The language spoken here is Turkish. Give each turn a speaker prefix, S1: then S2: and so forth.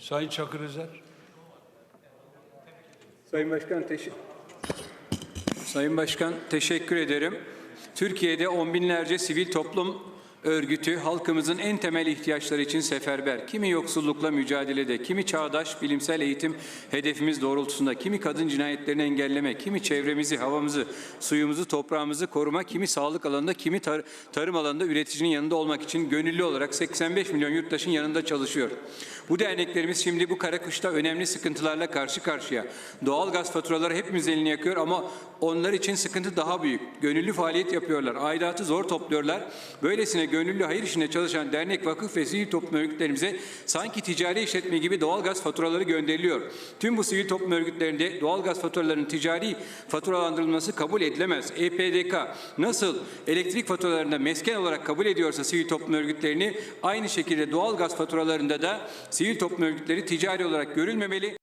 S1: Sayın Çakır Özer.
S2: Sayın Başkan teşekkür
S3: Sayın Başkan teşekkür ederim. Türkiye'de on binlerce sivil toplum örgütü halkımızın en temel ihtiyaçları için seferber. Kimi yoksullukla mücadelede, kimi çağdaş bilimsel eğitim hedefimiz doğrultusunda, kimi kadın cinayetlerini engelleme, kimi çevremizi, havamızı, suyumuzu, toprağımızı koruma, kimi sağlık alanında, kimi tar- tarım alanında üreticinin yanında olmak için gönüllü olarak 85 milyon yurttaşın yanında çalışıyor. Bu derneklerimiz şimdi bu kara kışta önemli sıkıntılarla karşı karşıya. Doğal gaz faturaları hepimiz elini yakıyor ama onlar için sıkıntı daha büyük. Gönüllü faaliyet yapıyorlar. Aidatı zor topluyorlar. Böylesine gönüllü hayır işinde çalışan dernek, vakıf ve sivil toplum örgütlerimize sanki ticari işletme gibi doğal gaz faturaları gönderiliyor. Tüm bu sivil toplum örgütlerinde doğal gaz faturalarının ticari faturalandırılması kabul edilemez. EPDK nasıl elektrik faturalarında mesken olarak kabul ediyorsa sivil toplum örgütlerini aynı şekilde doğal gaz faturalarında da sivil toplum örgütleri ticari olarak görülmemeli.